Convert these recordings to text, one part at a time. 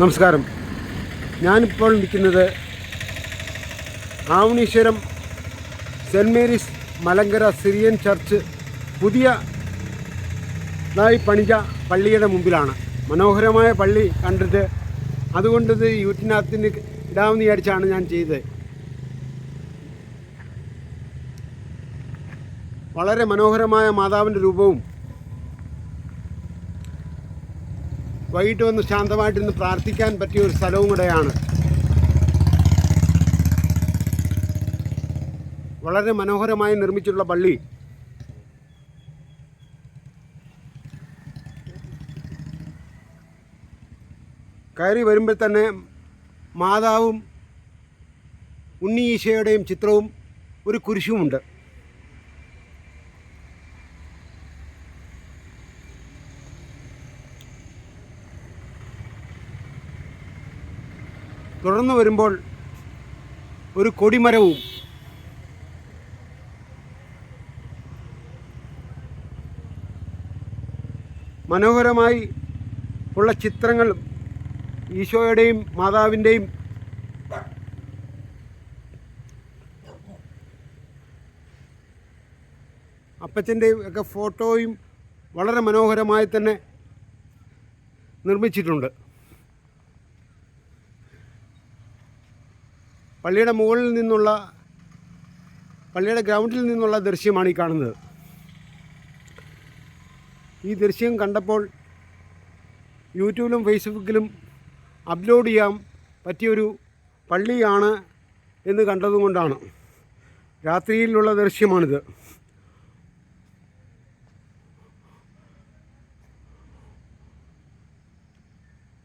നമസ്കാരം. ഞാനിപ്പോൾ നിൽക്കുന്നത് Avaneeswaram Saint Mary's Malankara Syrian church പുതിയ ഇതായി പണിജ പള്ളിയുടെ മുമ്പിലാണ്. മനോഹരമായ പള്ളി കണ്ടിട്ട് അതുകൊണ്ട് ഇത് യൂറ്റിനകത്തിന് ഇടാമെന്ന് വിചാരിച്ചാണ് ഞാൻ ചെയ്തത്. വളരെ മനോഹരമായ മാതാവിന്റെ രൂപവും വൈകിട്ട് വന്ന് ശാന്തമായിട്ടിരുന്ന് പ്രാർത്ഥിക്കാൻ പറ്റിയ ഒരു സ്ഥലവും കൂടെയാണ്. വളരെ മനോഹരമായി നിർമ്മിച്ചിട്ടുള്ള പള്ളി. കയറി വരുമ്പോൾ തന്നെ മാതാവും ഉണ്ണി ഈശോയുടെയും ചിത്രവും ഒരു കുരിശുമുണ്ട്. തുടർന്ന് വരുമ്പോൾ ഒരു കൊടിമരവും മനോഹരമായി ഉള്ള ചിത്രങ്ങൾ ഈശോയുടെയും മാതാവിന്റെയും അപ്പച്ചന്റെയും ഒക്കെ ഫോട്ടോയും വളരെ മനോഹരമായി തന്നെ നിർമ്മിച്ചിട്ടുണ്ട്. പള്ളിയുടെ മുകളിൽ നിന്നുള്ള പള്ളിയുടെ ഗ്രൗണ്ടിൽ നിന്നുള്ള ദൃശ്യമാണ് ഈ കാണുന്നത്. ഈ ദൃശ്യം കണ്ടപ്പോൾ യൂട്യൂബിലും ഫേസ്ബുക്കിലും അപ്ലോഡ് ചെയ്യാൻ പറ്റിയൊരു പള്ളിയാണ് എന്ന് കണ്ടതുകൊണ്ടാണ്. രാത്രിയിലുള്ള ദൃശ്യമാണിത്.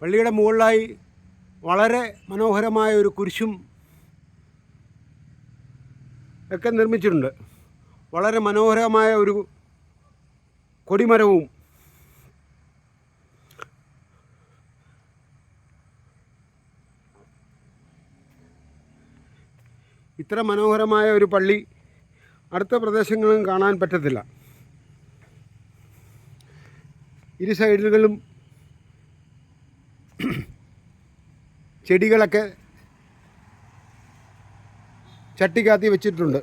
പള്ളിയുടെ മുകളിലായി വളരെ മനോഹരമായ ഒരു കുരിശും ഒക്കെ നിർമ്മിച്ചിട്ടുണ്ട്. വളരെ മനോഹരമായ ഒരു കൊടിമരവും ഇത്ര മനോഹരമായ ഒരു പള്ളി അടുത്ത പ്രദേശങ്ങളിലും കാണാൻ പറ്റത്തില്ല. ഇരു സൈഡുകളും ചെടികളൊക്കെ ചട്ടിക്കകത്തി വെച്ചിട്ടുണ്ട്.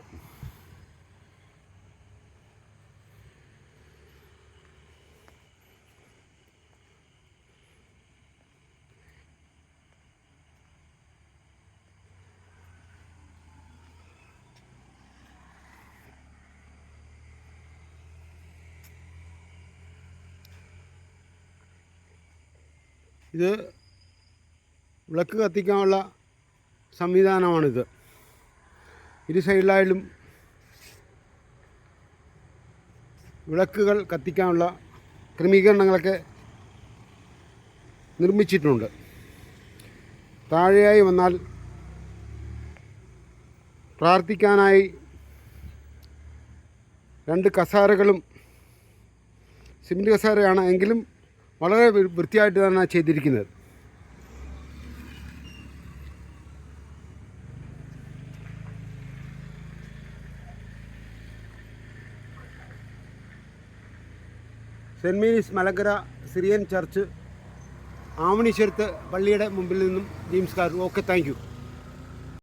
ഇത് വിളക്ക് കത്തിക്കാനുള്ള സംവിധാനമാണിത്. ഇരു സൈഡിലായാലും വിളക്കുകൾ കത്തിക്കാനുള്ള ക്രമീകരണങ്ങളൊക്കെ നിർമ്മിച്ചിട്ടുണ്ട്. താഴെയായി വന്നാൽ പ്രാർത്ഥിക്കാനായി രണ്ട് കസാരകളും സിമെന്റ് കസാരയാണ് എങ്കിലും വളരെ വൃത്തിയായിട്ട് തന്നെ ചെയ്തിരിക്കുന്നത്. Saint Mary's Malankara Syrian church ആവണീശ്വരത്ത് പള്ളിയുടെ മുമ്പിൽ നിന്നും ജീംസ്കാർ കാർ. Okay thank